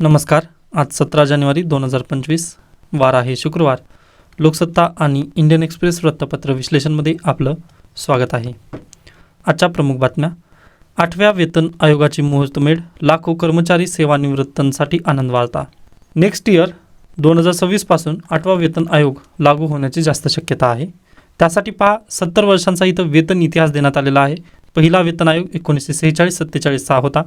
नमस्कार. आज सतरा जानेवारी दोन हजार पंचवीस. वार आहे शुक्रवार. लोकसत्ता आणि इंडियन एक्सप्रेस वृत्तपत्र विश्लेषणमध्ये आपलं स्वागत आहे. आजच्या प्रमुख बातम्या. आठव्या वेतन आयोगाची मुहूर्तमेढ. लाखो कर्मचारी सेवानिवृत्तांसाठी आनंद वाढता नेक्स्ट इयर दोन हजार सव्वीसपासून आठवा वेतन आयोग लागू होण्याची जास्त शक्यता आहे. त्यासाठी पहा सत्तर वर्षांचा इथं वेतन इतिहास देण्यात आलेला आहे. पहिला वेतन आयोग एकोणीसशे सेहेचाळीस सत्तेचाळीसचा होता.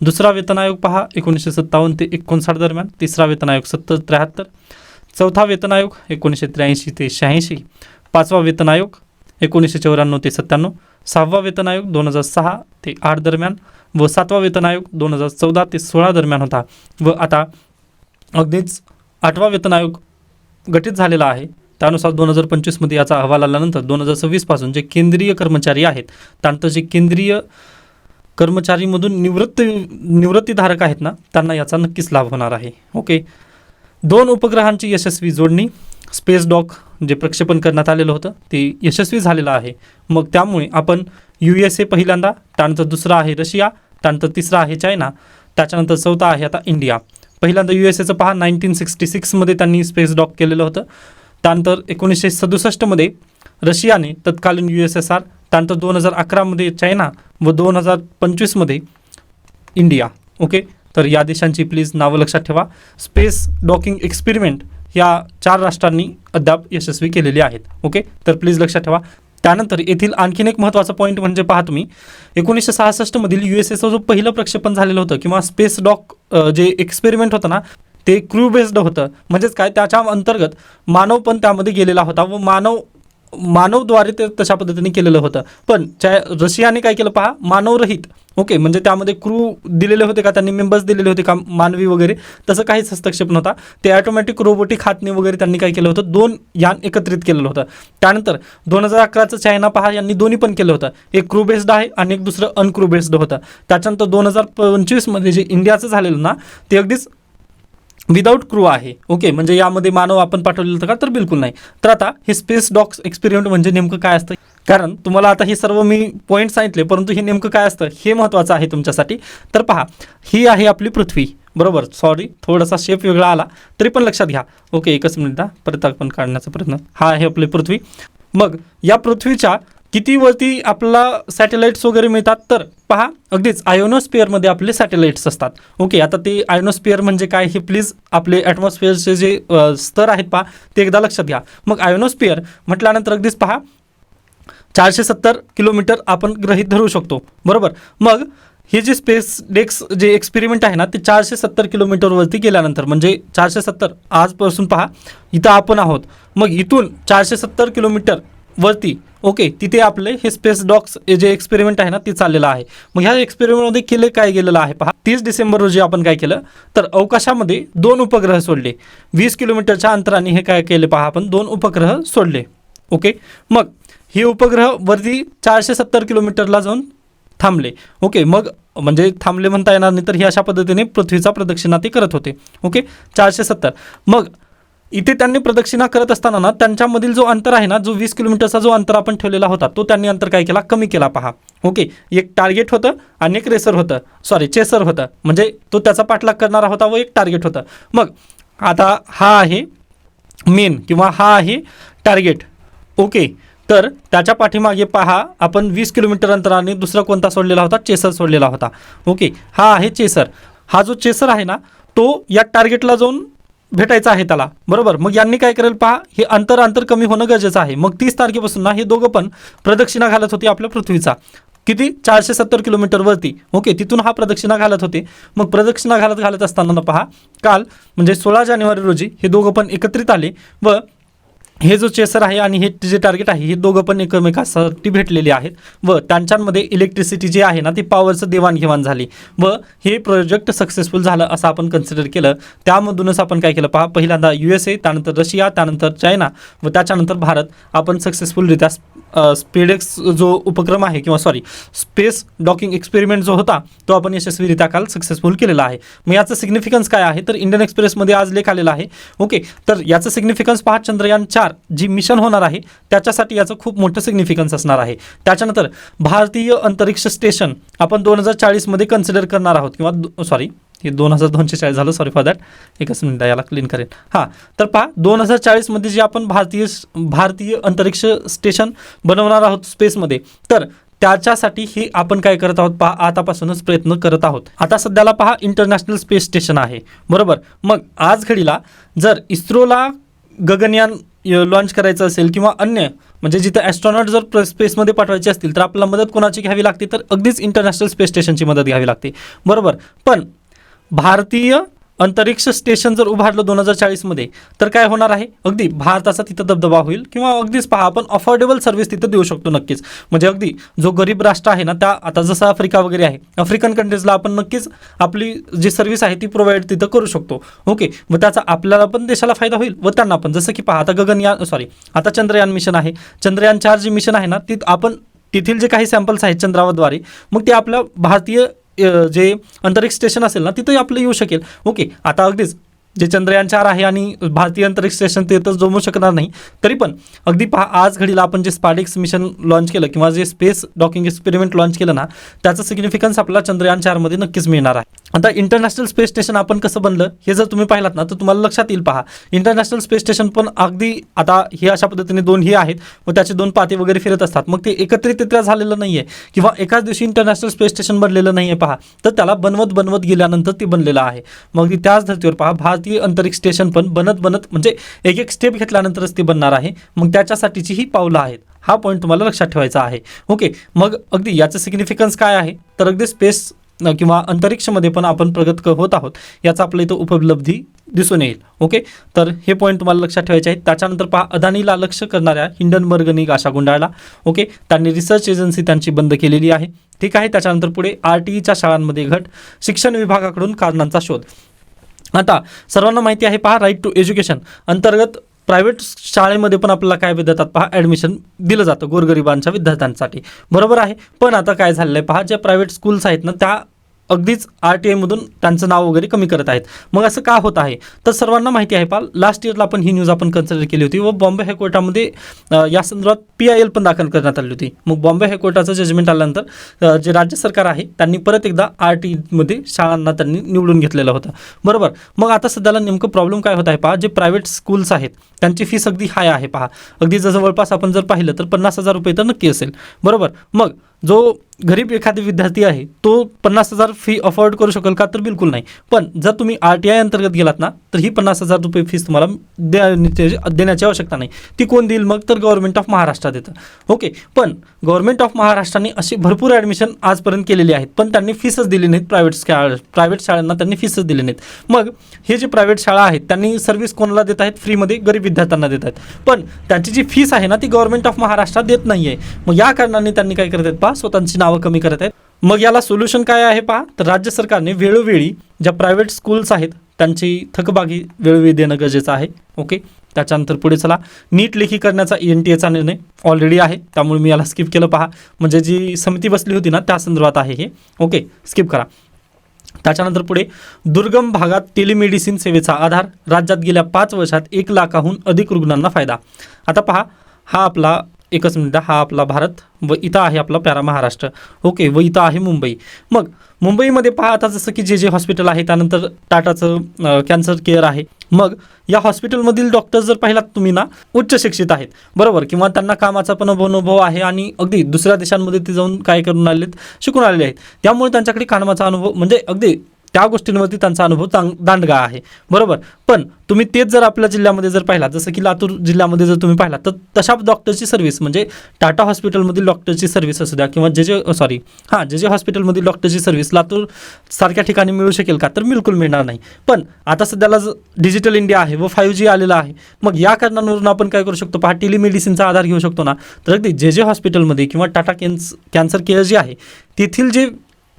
दुसरा वेतन आयोग पहा एकोणीसशे सत्तावन्न ते एकोणसाठ दरम्यान. तिसरा वेतन आयोग सत्तर त्र्याहत्तर. चौथा वेतन आयोग एकोणीसशे त्र्याऐंशी ते शहाऐंशी. पाचवा वेतन आयोग एकोणीसशे चौऱ्याण्णव ते सत्त्याण्णव. सहावा वेतन आयोग दोन हजार सहा ते आठ दरम्यान व सातवा वेतन आयोग दोन हजार चौदा ते सोळा दरम्यान होता. व आता अगदीच आठवा वेतन आयोग गठीत झालेला आहे. त्यानुसार दोन हजार पंचवीसमध्ये याचा अहवाल आल्यानंतर दोन हजार सव्वीसपासून जे केंद्रीय कर्मचारी आहेत त्यानंतर जे केंद्रीय कर्मचारीमधून निवृत्त निवृत्तीधारक आहेत ना त्यांना याचा नक्कीच लाभ होणार आहे. ओके. दोन उपग्रहांची यशस्वी जोडणी स्पेस डॉक जे प्रक्षेपण करण्यात आलेलं होतं ते यशस्वी झालेलं आहे. मग त्यामुळे आपण यू एस ए पहिल्यांदा त्यानंतर दुसरा आहे रशिया त्यानंतर तिसरा आहे चायना त्याच्यानंतर चौथा आहे आता इंडिया. पहिल्यांदा यू एस एचं पहा नाईन्टीन सिक्स्टी सिक्समध्ये त्यांनी स्पेस डॉक केलेलं होतं. त्यानंतर एकोणीसशे सदुसष्टमध्ये रशियाने तत्कालीन यू एस एस आर त्यानंतर दोन हजार अकरामध्ये चायना व दोन हजार पंचवीसमध्ये इंडिया. ओके? तर या देशांची प्लीज नावं लक्षात ठेवा. स्पेस डॉकिंग एक्सपेरिमेंट या चार राष्ट्रांनी अद्याप यशस्वी केलेली आहेत. ओके? तर प्लीज लक्षात ठेवा. त्यानंतर येथील आणखीन एक महत्त्वाचा पॉईंट म्हणजे पहा तुम्ही. एकोणीसशे सहासष्टमधील यू एस एसचं जो पहिलं प्रक्षेपण झालेलं होतं किंवा स्पेस डॉक जे एक्सपेरिमेंट होतं ना ते क्रू बेस्ड होतं. म्हणजेच काय? त्याच्या अंतर्गत मानव पण त्यामध्ये गेलेला होता व मानव मानवद्वारे ते तशा पद्धतीने केलेलं होतं. पण चाय रशियाने काय केलं पहा? मानवरहित. ओके म्हणजे त्यामध्ये क्रू दिलेले होते का? त्यांनी मेंबर्स दिलेले होते का? मानवी वगैरे. तसं काहीच हस्तक्षेप नव्हता. ते ॲटोमॅटिक रोबोटिक हातने वगैरे त्यांनी काय केलं होतं? दोन यान एकत्रित केलेलं होतं. त्यानंतर दोन हजार अकराचं चायना पहा यांनी दोन्ही पण केलं होतं. एक क्रू बेस्ड आहे आणि एक दुसरं अनक्रू बेस्ड होतं. त्याच्यानंतर दोन हजार पंचवीसमध्ये जे इंडियाचं झालेलं ना ते अगदीच विदाऊट क्रू आहे. ओके म्हणजे यामध्ये मानव आपण पाठवलेलं होतं का? तर बिलकुल नाही. तर आता हे स्पेस डॉक्स एक्सपेरिमेंट म्हणजे नेमकं काय असतं? कारण तुम्हाला आता हे सर्व मी पॉईंट सांगितले परंतु हे नेमकं काय असतं? हे महत्त्वाचं आहे तुमच्यासाठी. तर पहा ही आहे आपली पृथ्वी. बरोबर? सॉरी थोडासा शेप वेगळा आला तरी पण लक्षात घ्या. ओके एकच मिनिट परत आपण काढण्याचा प्रयत्न. हा आहे आपली पृथ्वी. मग या पृथ्वीच्या किती वरती आपला सॅटेलाइट्स वगैरे मिळतात तर पहा अगदीच आयोनोस्पिअरमध्ये आपले सॅटेलाइट्स असतात. ओके आता ते आयोनोस्पिअर म्हणजे काय? हे प्लीज आपले ॲटमॉस्फिअरचे जे स्तर आहेत पहा ते एकदा लक्षात घ्या. मग आयोनोस्पिअर म्हटल्यानंतर अगदीच पहा चारशे सत्तर किलोमीटर आपण ग्रहित धरू शकतो. बरोबर? मग हे जे स्पेस डेक्स जे एक्सपेरिमेंट आहे ना ते चारशे सत्तर किलोमीटरवरती गेल्यानंतर म्हणजे चारशे सत्तर आजपासून पहा इथं आपण आहोत. मग इथून चारशे सत्तर किलोमीटर वरती. ओके तिथे आपले हे स्पेस डॉक्स जे एक्सपेरिमेंट आहे ना ते चाललेलं आहे. मग ह्या एक्सपेरिमेंटमध्ये केले काय गेलेलं आहे पहा. तीस डिसेंबर रोजी आपण काय केलं? तर अवकाशामध्ये दोन उपग्रह सोडले. वीस किलोमीटरच्या अंतराने हे काय केले पहा आपण? दोन उपग्रह सोडले. ओके? मग हे उपग्रह वरती चारशे सत्तर किलोमीटरला जाऊन थांबले. ओके मग म्हणजे थांबले म्हणता येणार नाही तर हे अशा पद्धतीने पृथ्वीचा प्रदक्षिणा ते करत होते. ओके? चारशे सत्तर. मग इथे त्यांनी प्रदक्षिणा करत असताना ना त्यांच्यामधील जो अंतर आहे ना जो वीस किलोमीटरचा जो अंतर आपण ठेवलेला होता तो त्यांनी अंतर काय केला? कमी केला पहा. ओके एक टार्गेट होतं आणि एक रेसर होतं. सॉरी चेसर होतं. म्हणजे तो त्याचा पाठलाग करणारा होता व एक टार्गेट होतं. मग आता हा आहे मेन किंवा हा आहे टार्गेट ओके तर त्याच्या पाठीमागे पहा आपण वीस किलोमीटर अंतराने दुसरा कोणता सोडलेला होता? चेसर सोडलेला होता. ओके हा आहे चेसर. हा जो चेसर आहे ना तो या टार्गेटला जाऊन भेटायचं आहे त्याला. बरोबर? मग यांनी काय करेल पहा हे अंतर अंतर कमी होणं गरजेचं आहे. मग तीस तारखेपासून ना हे दोघं पण प्रदक्षिणा घालत होते आपल्या पृथ्वीचा. किती? चारशे सत्तर किलोमीटरवरती ओके तिथून हा प्रदक्षिणा घालत होते. मग प्रदक्षिणा घालत घालत असताना ना पहा काल म्हणजे सोळा जानेवारी रोजी हे दोघं पण एकत्रित आले व हे जो चेसर आहे आणि हे जे टार्गेट आहे हे दोघं पण एकमेकासाठी भेटलेले आहेत व त्यांच्यामध्ये इलेक्ट्रिसिटी जी आहे ना ती पॉवरचं देवाणघेवाण झाली व हे प्रोजेक्ट सक्सेसफुल झालं असं आपण कन्सिडर केलं. त्यामधूनच आपण काय केलं? पहा पहिल्यांदा यू एस ए त्यानंतर रशिया त्यानंतर चायना व त्याच्यानंतर भारत. आपण सक्सेसफुलरित्या स्पेडेक्स जो उपक्रम आहे किंवा सॉरी स्पेस डॉकिंग एक्सपेरिमेंट जो होता तो आपण यशस्वीरित्या काल सक्सेसफुल केलेला आहे. मग याचं सिग्निफिकन्स काय आहे? तर इंडियन एक्सप्रेसमध्ये आज लेख आलेला आहे. ओके तर याचं सिग्निफिकन्स पहा चंद्रयान चार. जी मिशन होणार आहे त्याच्यासाठी याचं खूप मोठं सिग्निफिकन्स असणार आहे. त्याच्यानंतर भारतीय अंतरिक्ष स्टेशन आपण दोन हजार चाळीसमध्ये कन्सिडर करणार आहोत किंवा सॉरी हे दोन हजार दोनशे चाळीस झालं सॉरी फॉर दॅट एकच मिनिट याला क्लीन करेन. हां तर पहा दोन हजार चाळीसमध्ये जे आपण भारतीय भारतीय अंतरिक्ष स्टेशन बनवणार आहोत स्पेसमध्ये तर त्याच्यासाठी हे आपण काय करत आहोत पहा आतापासूनच प्रयत्न करत आहोत. आता सध्याला पहा इंटरनॅशनल स्पेस स्टेशन आहे. बरोबर? मग आज घडीला जर इस्रोला गगनयान लॉन्च करायचं असेल किंवा अन्य म्हणजे जिथं ॲस्ट्रॉनॉट जर प्र- स्पेसमध्ये पाठवायचे असतील तर आपल्याला मदत कोणाची घ्यावी लागते? तर अगदीच इंटरनॅशनल स्पेस स्टेशनची मदत घ्यावी लागते. बरोबर. पण भारतीय अंतरिक्ष स्टेशन जर उभारलं दोन हजार चाळीसमध्ये तर काय होणार आहे? अगदी भारताचा तिथं दबदबा होईल किंवा अगदीच पहा आपण अफोर्डेबल सर्व्हिस तिथं देऊ शकतो नक्कीच. म्हणजे अगदी जो गरीब राष्ट्र आहे ना त्या आता जसं आफ्रिका वगैरे आहे आफ्रिकन कंट्रीजला आपण नक्कीच आपली जी सर्व्हिस आहे ती प्रोव्हाइड तिथं करू शकतो. ओके मग त्याचा आपल्याला पण देशाला फायदा होईल व त्यांना पण. जसं की पहा आता गगनयान सॉरी आता चंद्रयान मिशन आहे. चंद्रयान चार जे मिशन आहे ना ती आपण तेथील जे काही सॅम्पल्स आहेत चंद्रावरद्वारे मग ते आपल्या भारतीय जे अंतरिक्ष स्टेशन असेल ना तिथंही आपलं येऊ शकेल. ओके आता अगदीच जे चंद्रयान चार आहे आणि भारतीय अंतरिक्ष स्टेशन ते तर जमू शकणार नाही. तरी पण अगदी पहा आज घडीला आपण जे स्पार्डिक्स मिशन लॉन्च केलं किंवा जे स्पेस डॉकिंग एक्सपेरिमेंट लॉन्च केलं ना त्याचं सिग्निफिकन्स आपल्याला चंद्रयान चारमध्ये नक्कीच मिळणार आहे. आता इंटरनॅशनल स्पेस स्टेशन आपण कसं बनलं हे जर तुम्ही पाहिलात ना तर तुम्हाला लक्षात येईल पहा. इंटरनॅशनल स्पेस स्टेशन पण अगदी आता हे अशा पद्धतीने दोन हे आहेत व त्याचे दोन पाते वगैरे फिरत असतात. मग ते एकत्रितरित्या झालेलं नाही आहे किंवा एकाच दिवशी इंटरनॅशनल स्पेस स्टेशन बनलेलं नाही आहे पहा. तर त्याला बनवत बनवत गेल्यानंतर ते बनलेलं आहे. मग ती त्याच धर्तीवर पहा भारतीय अंतरिक्ष स्टेशन पण बनत बनत म्हणजे एक एक स्टेप घेतल्यानंतरच ते बनणार आहे. मग त्याच्यासाठीची ही पावलं आहेत. हा पॉईंट तुम्हाला लक्षात ठेवायचा आहे. ओके मग अगदी याचं सिग्निफिकन्स काय आहे? तर अगदी स्पेस किंवा अंतरिक्षमध्ये पण आपण प्रगत क- होत आहोत याचा आपल्या इथं उपलब्धी दिसून येईल. ओके तर हे पॉईंट तुम्हाला लक्षात ठेवायचे आहेत. त्याच्यानंतर पहा अदानीला लक्ष करणाऱ्या हिंडनबर्गनी गाशा गुंडाळला. ओके त्यांनी रिसर्च एजन्सी त्यांची बंद केलेली आहे. ठीक आहे? त्याच्यानंतर पुढे आर टी ईच्या शाळांमध्ये घट शिक्षण विभागाकडून कारणांचा शोध. आता सर्वांना माहिती आहे पहा राईट टू एज्युकेशन अंतर्गत प्रायव्हेट शाळेमध्ये पण आपल्याला काय देतात पहा ॲडमिशन दिलं जातं गोरगरिबांच्या विद्यार्थ्यांसाठी. बरोबर आहे? पण आता काय झालेलं आहे पहा ज्या प्रायव्हेट स्कूल्स आहेत ना त्या अगदीच आर टी आयमधून त्यांचं नाव वगैरे कमी करत आहेत. मग असं का होत आहे? तर सर्वांना माहिती आहे पहा लास्ट इयरला आपण ही न्यूज आपण कन्सिडर केली होती व बॉम्बे हायकोर्टामध्ये या संदर्भात पी आय एल पण दाखल करण्यात आली होती. मग बॉम्बे हायकोर्टाचं जजमेंट आल्यानंतर जे राज्य सरकार आहे त्यांनी परत एकदा आर टी मध्ये शाळांना त्यांनी निवडून घेतलेलं होतं. बरोबर? मग आता सध्याला नेमकं प्रॉब्लेम काय होत आहे पहा? जे प्रायव्हेट स्कूल्स आहेत त्यांची फीस अगदी हाय आहे पहा. अगदी जर जवळपास आपण जर पाहिलं तर पन्नास हजार रुपये तर नक्की असेल. बरोबर? मग जो गरीब एखादी विद्यार्थी आहे तो पन्नास हजार फी अफोर्ड करू शकेल का तर बिलकुल नाही. पण जर तुम्ही आर टी आय अंतर्गत गेलात ना तर ही पन्नास हजार रुपये फीस तुम्हाला द्या- देण्याची आवश्यकता नाही. ती कोण देईल मग? तर गव्हर्नमेंट ऑफ महाराष्ट्र देतं ओके पण गव्हर्नमेंट ऑफ महाराष्ट्राने अशी भरपूर ॲडमिशन आजपर्यंत केलेली आहेत पण त्यांनी फीसच दिली नाहीत प्रायव्हेट शाळा प्रायव्हेट शाळांना त्यांनी फीसच दिली नाहीत. मग हे जे प्रायव्हेट शाळा आहेत त्यांनी सर्व्हिस कोणाला देत आहेत? फ्रीमध्ये गरीब विद्यार्थ्यांना देत आहेत. पण त्यांची जी फीस आहे ना ती गव्हर्नमेंट ऑफ महाराष्ट्र देत नाही आहे मग या कारणाने त्यांनी काय करत आहेत? पहा स्वतःची नावं कमी करत आहेत. मग याला सोल्युशन काय आहे पहा. तर राज्य सरकारने वेळोवेळी ज्या प्रायव्हेट स्कूल्स आहेत त्यांची थकबागी वेळोवेळी देणं गरजेचं आहे. ओके त्याच्यानंतर पुढे चला. नीट लेखी करण्याचा एन टी एचा निर्णय ऑलरेडी आहे. त्यामुळे मी याला स्किप केलं पहा. म्हणजे जी समिती बसली होती ना त्या संदर्भात आहे हे. ओके स्किप करा. त्याच्यानंतर पुढे दुर्गम भागात टेलिमेडिसिन सेवेचा आधार राज्यात गेल्या पाच वर्षात एक लाखाहून अधिक रुग्णांना फायदा. आता पहा हा आपला एकच मिनिट. हा आपला भारत व इथं आहे आपला पॅरा महाराष्ट्र. ओके व इथं आहे मुंबई. मग मुंबईमध्ये पहा आता जसं की जे जे हॉस्पिटल आहे त्यानंतर टाटाचं कॅन्सर केअर आहे. मग या हॉस्पिटलमधील डॉक्टर जर पाहिलात तुम्ही ना उच्च शिक्षित आहेत. बरोबर किंवा त्यांना कामाचा पण अनुभव आहे आणि अगदी दुसऱ्या देशांमध्ये ते जाऊन काय करून आलेत शिकून आलेले आहेत. त्यामुळे त्यांच्याकडे कामाचा अनुभव म्हणजे अगदी त्या गोष्टींवरती त्यांचा अनुभव चांग दांडगा आहे. बरोबर? पण तुम्ही तेच जर आपल्या जिल्ह्यामध्ये जर पाहिला जसं की लातूर जिल्ह्यामध्ये जर तुम्ही पाहिला तर तशा डॉक्टरची सर्व्हिस म्हणजे टाटा हॉस्पिटलमधील डॉक्टरची सर्व्हिस असू द्या किंवा जे जे सॉरी हां जे जे हॉस्पिटलमधील डॉक्टरची सर्व्हिस लातूर सारख्या ठिकाणी मिळू शकेल का? तर बिलकुल मिळणार नाही. पण आता सध्याला डिजिटल इंडिया आहे व फायव्ह जी आलेला आहे. मग या कारणांवरून आपण काय करू शकतो? पहा टेलिमेडिसिनचा आधार घेऊ शकतो ना? तर अगदी जे जे हॉस्पिटलमध्ये किंवा टाटा कॅन्स कॅन्सर केअर जी आहे तेथील जे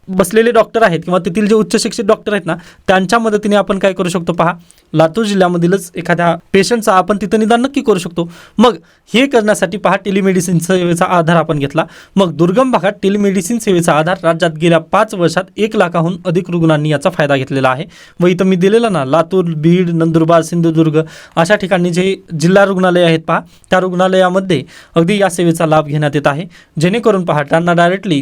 बसलेले डॉक्टर आहेत किंवा तेथील जे उच्च शिक्षित डॉक्टर आहेत ना त्यांच्या मदतीने आपण काय करू शकतो? पहा लातूर जिल्ह्यामधीलच एखाद्या पेशंटचा आपण तिथं निदान नक्की करू शकतो. मग हे करण्यासाठी पहा टेलिमेडिसिन सेवेचा आधार आपण घेतला. मग दुर्गम भागात टेलिमेडिसिन सेवेचा आधार राज्यात गेल्या पाच वर्षात एक लाखाहून अधिक रुग्णांनी याचा फायदा घेतलेला आहे. व इथं मी दिलेला ना लातूर बीड नंदुरबार सिंधुदुर्ग अशा ठिकाणी जे जिल्हा रुग्णालय आहेत पहा त्या रुग्णालयामध्ये अगदी या सेवेचा लाभ घेण्यात येत आहे. जेणेकरून पहा त्यांना डायरेक्टली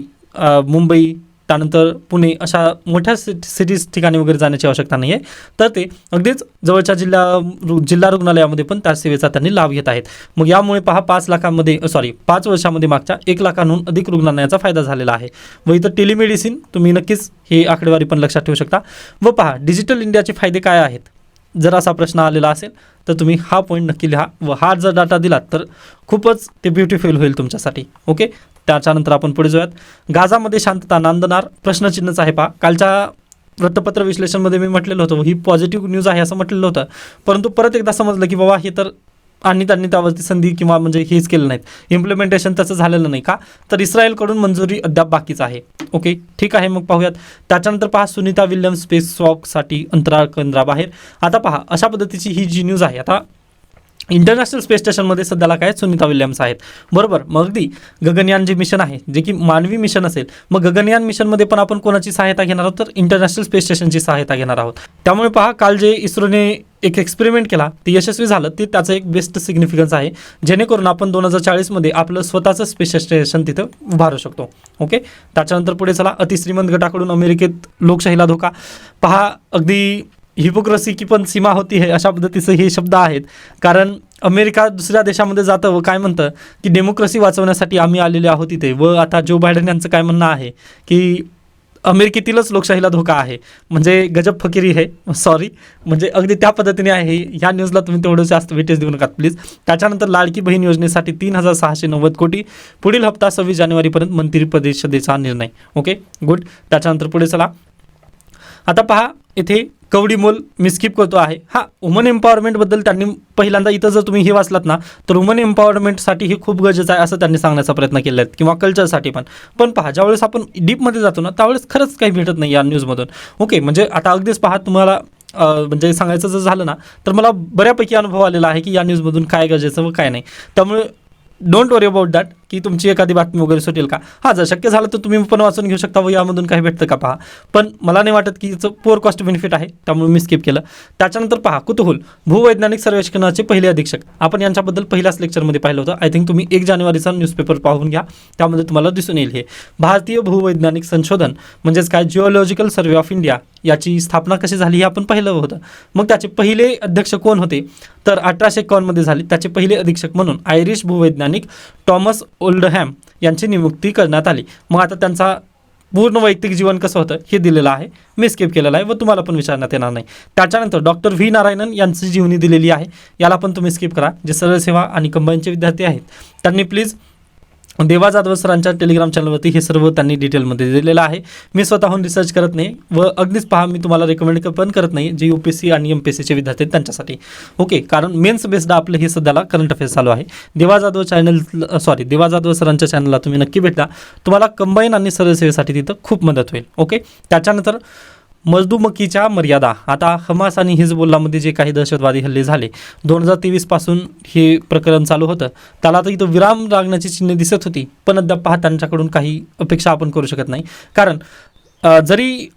मुंबई त्यानंतर पुणे अशा मोठ्या सिट सिटीज ठिकाणी वगैरे जाण्याची आवश्यकता नाही आहे तर ते अगदीच जवळच्या जिल्हा जिल्हा रुग्णालयामध्ये पण त्या सेवेचा त्यांनी लाभ घेत आहेत. मग यामुळे पहा पाच लाखांमध्ये सॉरी पाच वर्षामध्ये मागच्या एक लाखांहून अधिक रुग्णांना याचा फायदा झालेला आहे. व इथं टेलिमेडिसिन तुम्ही नक्कीच ही आकडेवारी पण लक्षात ठेवू शकता. व पहा डिजिटल इंडियाचे फायदे काय आहेत? जर असा प्रश्न आलेला असेल तर तुम्ही हा पॉईंट नक्की लिहा व हा जर डाटा दिलात तर खूपच ते ब्युटिफुल होईल तुमच्यासाठी. ओके त्याच्यानंतर आपण पुढे जाऊयात. गाझामध्ये शांतता नांदणार प्रश्नचिन्हच आहे पहा. कालच्या वृत्तपत्र विश्लेषणमध्ये मी म्हटलेलं होतं ही पॉझिटिव्ह न्यूज आहे असं म्हटलेलं होतं. परंतु परत एकदा समजलं की बाबा हे तर आणि त्यांनी त्यावरती संधी किंवा म्हणजे हेच केलं नाहीत. इम्प्लिमेंटेशन त्याचं झालेलं नाही का? तर इस्रायलकडून मंजुरी अद्याप बाकीच आहे. ओके ठीक आहे मग पाहूयात. त्याच्यानंतर पहा सुनीता विल्यम स्पेस वॉकसाठी अंतराळ केंद्राबाहेर. आता पहा अशा पद्धतीची ही जी न्यूज आहे आता इंटरनॅशनल स्पेस स्टेशनमध्ये सध्याला काय सुनीता विल्यम्स आहेत. बरोबर? मग अगदी गगनयान जे मिशन आहे जे की मानवी मिशन असेल मग गगनयान मिशनमध्ये पण आपण कोणाची सहायता घेणार आहोत? तर इंटरनॅशनल स्पेस स्टेशनची सहायता घेणार आहोत. त्यामुळे पहा काल जे इस्रोने एक एक्सपेरिमेंट केला. ते यशस्वी झालं. ते त्याचं एक बेस्ट सिग्निफिकन्स आहे. जेणेकरून आपण दोन हजार चाळीसमध्ये आपलं स्वतःचं स्पेशल स्टेशन तिथं उभारू शकतो. ओके त्याच्यानंतर पुढे चला. अतिश्रीमंत गटाकडून अमेरिकेत लोकशाहीला धोका. पहा अगदी हिपोक्रसी की पण सीमा होती है अशा पद्धतीचं हे शब्द आहेत. कारण अमेरिका दुसऱ्या देशामध्ये जातं व काय म्हणतं? की डेमोक्रेसी वाचवण्यासाठी आम्ही आलेले आहोत इथे. व आता जो बायडन यांचं काय म्हणणं आहे? की अमेरिकेतीलच लोकशाहीला धोका आहे. म्हणजे गजब फकिरी हे. सॉरी म्हणजे अगदी त्या पद्धतीने आहे. ह्या न्यूजला तुम्ही तेवढं जास्त वेटेज देऊ नका प्लीज त्याच्यानंतर लाडकी बहीण योजनेसाठी तीन हजार सहाशे नव्वद कोटी. पुढील हप्ता सव्वीस जानेवारीपर्यंत मंत्री परिषदेचा निर्णय. ओके गुड त्याच्यानंतर पुढे चला. आता पहा इथे कवडी मोल मी स्किप करतो आहे. हा वुमन एम्पॉवरमेंटबद्दल त्यांनी पहिल्यांदा इथं जर तुम्ही हे वाचलात ना तर वुमन एम्पॉवरमेंटसाठी हे खूप गरजेचं आहे असं त्यांनी सांगण्याचा प्रयत्न केला आहे. किंवा कल्चरसाठी पण. पण पहा ज्यावेळेस आपण डीपमध्ये जातो ना त्यावेळेस खरंच काही भेटत नाही या न्यूजमधून ओके म्हणजे आता अगदीच पहा तुम्हाला म्हणजे सांगायचं जर झालं ना तर मला बऱ्यापैकी अनुभव आलेला आहे की या न्यूजमधून काय गरजेचं व काय नाही. त्यामुळे डोंट वरी अबाउट दॅट की तुमची एखादी बातमी वगैरे सुटेल का? हा जर शक्य झालं तर तुम्ही पण वाचून घेऊ शकता व यामधून काही भेटतं का पहा. पण मला नाही वाटत की याचं पोअर कॉस्ट बेनिफिट आहे त्यामुळे मी स्किप केलं. त्याच्यानंतर पहा कुतूहल. भूवैज्ञानिक सर्वेक्षणाचे पहिले अधीक्षक. आपण यांच्याबद्दल पहिल्याच लेक्चरमध्ये पाहिलं होतं. आय थिंक तुम्ही एक जानेवारीचा न्यूजपेपर पाहून घ्या. त्यामध्ये तुम्हाला दिसून येईल हे. भारतीय भूवैज्ञानिक संशोधन म्हणजेच काय जिओलॉजिकल सर्वे ऑफ इंडिया याची स्थापना कशी झाली हे आपण पाहिलं होतं. मग त्याचे पहिले अध्यक्ष कोण होते? तर अठराशे एकावन्नमध्ये झाले. त्याचे पहिले अधीक्षक म्हणून आयरिश भूवैज्ञानिक टॉमस ओल्डहॅम यांची नियुक्ती करण्यात आली. मग आता त्यांचा पूर्ण वैयक्तिक जीवन कसं होतं हे दिलेलं आहे. मी स्किप केलेलं आहे व तुम्हाला पण विचारण्यात येणार नाही. त्याच्यानंतर डॉक्टर व्ही नारायणन यांची जीवनी दिलेली आहे. याला पण तुम्ही स्किप करा. जे सरळ सेवा आणि कंबाईनचे विद्यार्थी आहेत. त्यांनी प्लीज देवा जाधव सरांच्या टेलिग्राम चॅनलवरती हे सर्व त्यांनी डिटेलमध्ये दिलेलं आहे. मी स्वतःहून रिसर्च करत नाही व अगदीच पहा मी तुम्हाला रेकमेंड पण करत नाही जे यू पी सी आणि एम पी सीचे विद्यार्थी आहेत त्यांच्यासाठी. ओके कारण मेन्स बेस्ड आपलं हे सध्याला करंट अफेअर्स चालू आहे. देवा जाधव चॅनल सॉरी देवा जाधव सरांच्या चॅनलला तुम्ही नक्की भेटा. तुम्हाला कंबाईन आणि सरळ सेवेसाठी तिथं खूप मदत होईल. ओके त्याच्यानंतर मजदुमकीच्या मर्यादा. आता हमास आणि हिजबुल्लामध्ये जे काही दहशतवादी हल्ले झाले दोन हजार तेवीसपासून हे प्रकरण चालू होतं. त्याला आता इथं विराम लागण्याची चिन्हे दिसत होती पण अद्याप पहा त्यांच्याकडून काही अपेक्षा आपण करू शकत नाही. कारण जरी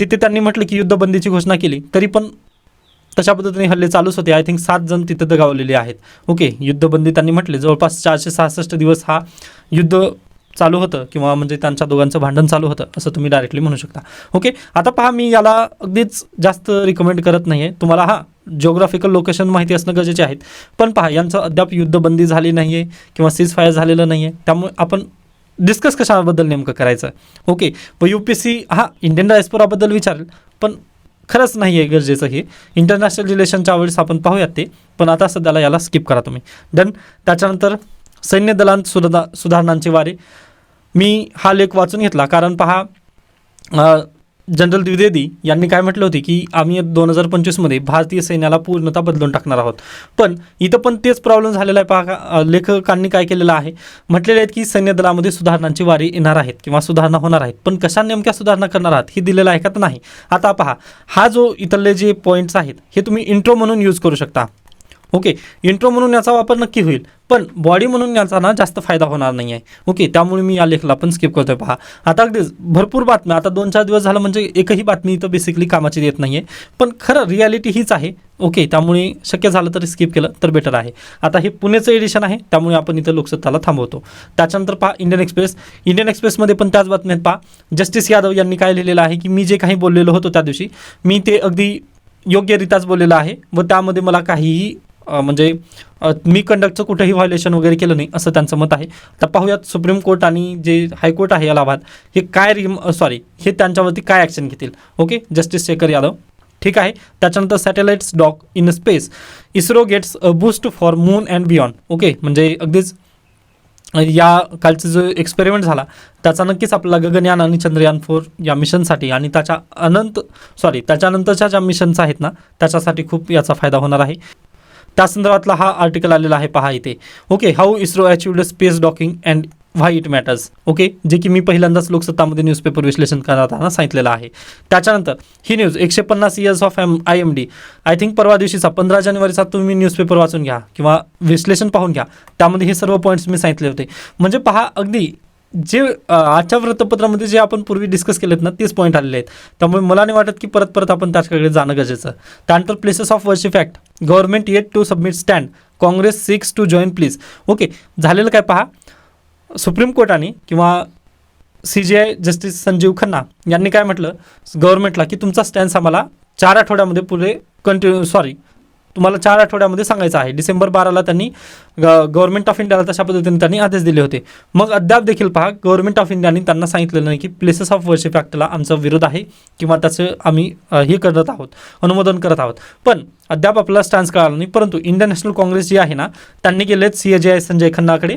तिथे त्यांनी म्हटलं की युद्धबंदीची घोषणा केली तरी पण तशा पद्धतीने हल्ले चालूच होते. आय थिंक सात जण तिथं दगावलेले आहेत. ओके युद्धबंदी त्यांनी म्हटले जवळपास चारशे सहासष्ट दिवस हा युद्ध चालू होतं किंवा म्हणजे त्यांच्या दोघांचं भांडण चालू होतं असं तुम्ही डायरेक्टली म्हणू शकता. ओके आता पहा मी याला अगदीच जास्त रिकमेंड करत नाही आहे तुम्हाला हा जिओग्राफिकल लोकेशन माहिती असणं गरजेचे आहेत पण पहा यांचं अद्याप युद्धबंदी झाली नाही आहे किंवा सीज फायर झालेलं नाही आहे त्यामुळे आपण डिस्कस कशाबद्दल नेमकं करायचं? ओके व यू पी सी हा इंडियन डायस्पोराबद्दल विचारेल पण खरंच नाही आहे गरजेचं हे. इंटरनॅशनल रिलेशनच्या वेळेस आपण पाहूयात ते. पण आता सध्याला याला स्किप करा तुम्ही. डन त्याच्यानंतर सैन्य दलांत सुधा सुधारणांचे वारे. मी हा लेख वाचून घेतला. कारण पहा जनरल द्विवेदी यांनी काय म्हटलं होते की आम्ही दोन हजार पंचवीसमध्ये भारतीय सैन्याला पूर्णतः बदलून टाकणार आहोत. पण इथं पण तेच प्रॉब्लेम झालेला आहे. पहा लेखकांनी काय केलेलं आहे? म्हटलेले आहेत की सैन्य दलामध्ये सुधारणांची वारी येणार आहेत किंवा सुधारणा होणार आहेत. पण कशा नेमक्या सुधारणा करणार आहात हे दिलेलं आहे का तर नाही? आता पहा हा जो इथले जे पॉईंट्स आहेत हे तुम्ही इंट्रो म्हणून यूज करू शकता. ओके इंट्रो म्हणून याचा वापर नक्की होईल. पण बॉडी म्हणून याचा ना जास्त फायदा होणार नाही आहे ओके त्यामुळे मी या लेखला पण स्किप करतोय पहा. आता अगदीच भरपूर बातम्या आता दोन चार दिवस झालं म्हणजे एकही बातमी इथं बेसिकली कामाची येत नाही आहे पण खरं रियालिटी हीच आहे. ओके त्यामुळे शक्य झालं तर स्किप केलं तर बेटर आहे. आता हे पुणेचं एडिशन आहे त्यामुळे आपण इथं लोकसत्ताला थांबवतो. त्याच्यानंतर पहा इंडियन एक्सप्रेस इंडियन एक्सप्रेसमध्ये पण त्याच बातम्यात पहा. जस्टिस यादव यांनी काय लिहिलेलं आहे की मी जे काही बोललेलो होतो त्या दिवशी मी ते अगदी योग्यरित्याच बोललेलं आहे व त्यामध्ये मला काहीही म्हणजे मी कंडक्टचं कुठंही व्हायोलेशन वगैरे केलं नाही असं त्यांचं मत आहे. तर पाहूयात सुप्रीम कोर्ट आणि जे हायकोर्ट आहे अलाहाबाद हे काय रिम सॉरी हे त्यांच्यावरती काय ॲक्शन घेतील? ओके जस्टिस शेखर यादव ठीक आहे? त्याच्यानंतर satellites dock in space ISRO gets a boost for moon and beyond okay म्हणजे अगदीच या कालचा जो एक्सपेरिमेंट झाला त्याचा नक्कीच आपला गगनयान आणि चंद्रयान फोर या मिशनसाठी आणि त्याच्या अनंत सॉरी त्याच्यानंतरच्या ज्या मिशन्स आहेत ना त्याच्यासाठी खूप याचा फायदा होणार आहे. त्या संदर्भातला हा आर्टिकल आलेला आहे पहा इथे. Okay how ISRO achieved space docking and why it matters okay जे की मी पहिल्यांदाच लोकसत्तामध्ये न्यूजपेपर विश्लेषण करताना सांगितलेलं आहे. त्याच्यानंतर ही न्यूज एकशे पन्नास years of M I M D I think परवा दिवशीचा पंधरा जानेवारीचा तुम्ही न्यूजपेपर वाचून घ्या किंवा विश्लेषण पाहून घ्या. त्यामध्ये हे सर्व पॉईंट्स मी सांगितले होते. म्हणजे पहा अगदी जे आजच्या वृत्तपत्रामध्ये जे आपण पूर्वी डिस्कस केलेत ना तेच पॉईंट आलेले आहेत. त्यामुळे मला नाही वाटत की परत परत आपण त्याच्याकडे जाणं गरजेचं. त्यानंतर places of worship act government yet to submit stand Congress six to join please okay झालेलं काय पहा? सुप्रीम कोर्टाने किंवा C J I justice Sanjiv Khanna यांनी काय म्हटलं? गव्हर्नमेंटला की तुमचा स्टॅन्स आम्हाला चार आठवड्यामध्ये पुढे कंटिन्यू सॉरी तुम्हाला चार आठवड्यामध्ये सांगायचं आहे. डिसेंबर बाराला त्यांनी गव्हर्नमेंट ऑफ इंडियाला तशा पद्धतीने त्यांनी आदेश दिले होते. मग अद्याप देखील पहा गव्हर्नमेंट ऑफ इंडियाने त्यांना सांगितलेलं नाही की प्लेसेस ऑफ वर्शिप ॲक्टला आमचा विरोध आहे किंवा त्याचं आम्ही हे करत आहोत अनुमोदन करत आहोत. पण अद्याप आपला स्टॅन्स कळाला नाही परंतु इंडियन नॅशनल काँग्रेस जी आहे ना त्यांनी गेलेत C A J I Sanjay खन्नाकडे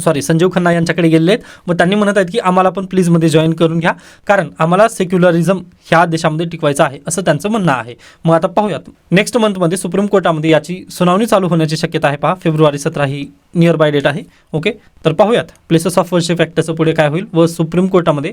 sorry Sanjiv Khanna यांच्याकडे गेलेले आहेत व त्यांनी म्हणत आहेत की आम्हाला पण प्लीजमध्ये जॉईन करून घ्या. कारण आम्हाला सेक्युलरिझम ह्या देशामध्ये टिकवायचं आहे असं त्यांचं म्हणणं आहे. मग आता पाहूयात. नेक्स्ट मंथमध्ये सुप्रीम कोर्टामध्ये याची सुनावणी चालू होण्याची शक्यता आहे पहा. फेब्रुवारी सतरा ही नियर बाय डेट आहे. ओके तर पाहूयात. प्लेसेस ऑफ वर्शिप ॲक्टचं पुढे काय होईल? व सुप्रीम कोर्टामध्ये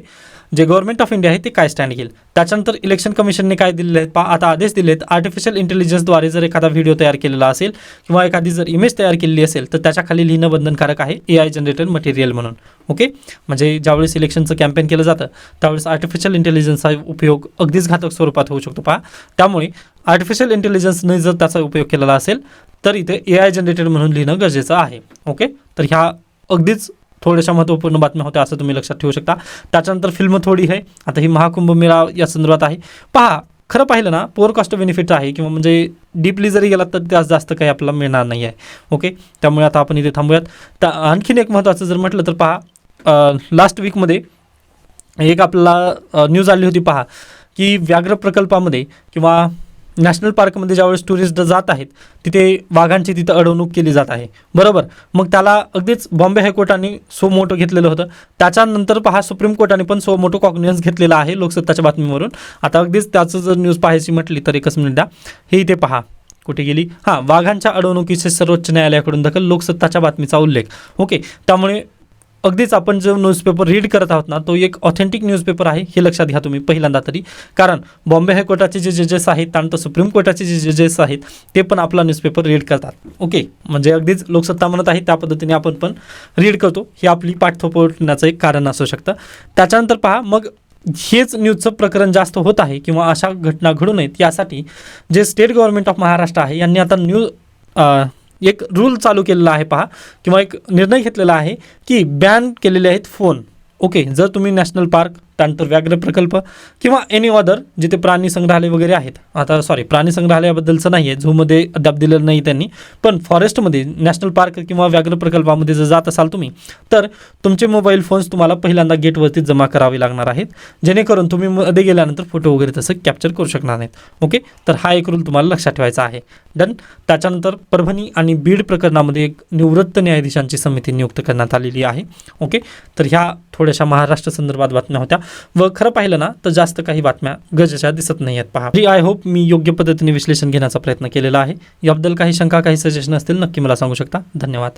जे गव्हर्नमेंट ऑफ इंडिया आहे ते काय स्टँड घेईल त्याच्यानंतर इलेक्शन कमिशनने काय दिलेले आहेत? पहा आता आदेश दिले आहेत आर्टिफिशियल इंटेलिजन्सद्वारे जर एखादा व्हिडिओ तयार केलेला असेल किंवा एखादी जर इमेज तयार केलेली असेल तर त्याच्याखाली लिहिणं बंधनकारक आहे ए आय जनरेटेड मटेरियल म्हणून. ओके म्हणजे ज्यावेळेस इलेक्शनचं कॅम्पेन केलं जातं त्यावेळेस आर्टिफिशियल इंटेलिजन्सचा उपयोग अगदीच घातक स्वरूपात होऊ शकतो. पहा त्यामुळे आर्टिफिशियल इंटेलिजन्सने जर त्याचा उपयोग केलेला असेल तर इथे ए आय जनरेटेड म्हणून लिहिणं गरजेचं आहे. ओके तर ह्या अगदीच थोड्याशा महत्त्वपूर्ण बातम्या होत्या असं तुम्ही लक्षात ठेवू शकता. त्याच्यानंतर फिल्म थोडी आहे. आता ही महाकुंभ मेळा या संदर्भात आहे. पहा खरं पाहिलं ना पोअर कॉस्ट बेनिफिट आहे किंवा म्हणजे डीपली जरी गेलात तर त्यास जास्त काही आपल्याला मिळणार नाही आहे ओके त्यामुळे आता आपण इथे थांबूयात. त्या आणखीन एक महत्त्वाचं जर म्हटलं तर पहा लास्ट वीकमध्ये एक आपल्याला न्यूज आली होती पहा की व्याघ्र प्रकल्पामध्ये किंवा नॅशनल पार्कमध्ये ज्यावेळेस टुरिस्ट जात आहेत तिथे वाघांची तिथं अडवणूक केली जात आहे. बरोबर? मग त्याला अगदीच बॉम्बे हायकोर्टाने सो मोठं घेतलेलं होतं. त्याच्यानंतर पहा सुप्रीम कोर्टाने पण सो मोठं कॉग्नियन्स घेतलेला आहे लोकसत्ताच्या बातमीवरून. आता अगदीच त्याचं जर न्यूज पाहायची म्हटली तर एकच मिनिट द्या. हे इथे पहा कुठे गेली? हां वाघांच्या अडवणुकीचे सर्वोच्च न्यायालयाकडून दखल लोकसत्ताच्या बातमीचा उल्लेख. ओके त्यामुळे अगदीच आपण जो न्यूजपेपर रीड करत आहोत ना तो एक ऑथेंटिक न्यूजपेपर आहे हे लक्षात घ्या तुम्ही पहिल्यांदा तरी. कारण बॉम्बे हायकोर्टाचे जे जजेस आहेत त्यानंतर सुप्रीम कोर्टाचे जे जजेस आहेत ते पण आपला न्यूजपेपर रीड करतात. ओके म्हणजे अगदीच लोकसत्ता म्हणत आहे त्या पद्धतीने आपण पण रीड करतो. ही आपली पाठथोपटण्याचं एक कारण असू शकतं. त्याच्यानंतर पहा मग हेच न्यूजचं प्रकरण जास्त होत आहे किंवा अशा घटना घडू नयेत यासाठी जे स्टेट गव्हर्नमेंट ऑफ महाराष्ट्र आहे यांनी आता न्यूज एक रूल चालू केलेला आहे पहा किंवा एक निर्णय घेतलेला आहे की बॅन केलेले आहेत फोन ओके जर तुम्ही नॅशनल पार्क त्यानंतर व्याघ्र प्रकल्प किंवा एनी अदर जिथे प्राणी संग्रहालय वगैरे आहेत. आता सॉरी प्राणी संग्रहालयाबद्दलचं नाही आहे झूमध्ये अद्याप दिलेलं नाही त्यांनी. पण फॉरेस्टमध्ये नॅशनल पार्क किंवा व्याघ्र प्रकल्पामध्ये जर जात असाल तुम्ही तर तुमचे मोबाईल फोन्स तुम्हाला पहिल्यांदा गेटवरती जमा करावे लागणार आहेत. जेणेकरून तुम्ही मध्ये गेल्यानंतर फोटो वगैरे तसं कॅप्चर करू शकणार नाहीत. ओके तर हा एक रूल तुम्हाला लक्षात ठेवायचा आहे. डन त्याच्यानंतर परभणी आणि बीड प्रकरणामध्ये एक निवृत्त न्यायाधीशांची समिती नियुक्त करण्यात आलेली आहे. ओके तर ह्या थोड्याशा महाराष्ट्र संदर्भात बातम्या होत्या. व खरं पाहिलं ना तर जास्त काही बातम्या गरजेच्या दिसत नाही आहेत पहा आय होप मी योग्य पद्धतीने विश्लेषण घेण्याचा प्रयत्न केलेला आहे. याबद्दल काही शंका काही सजेशन असतील नक्की मला सांगू शकता. धन्यवाद.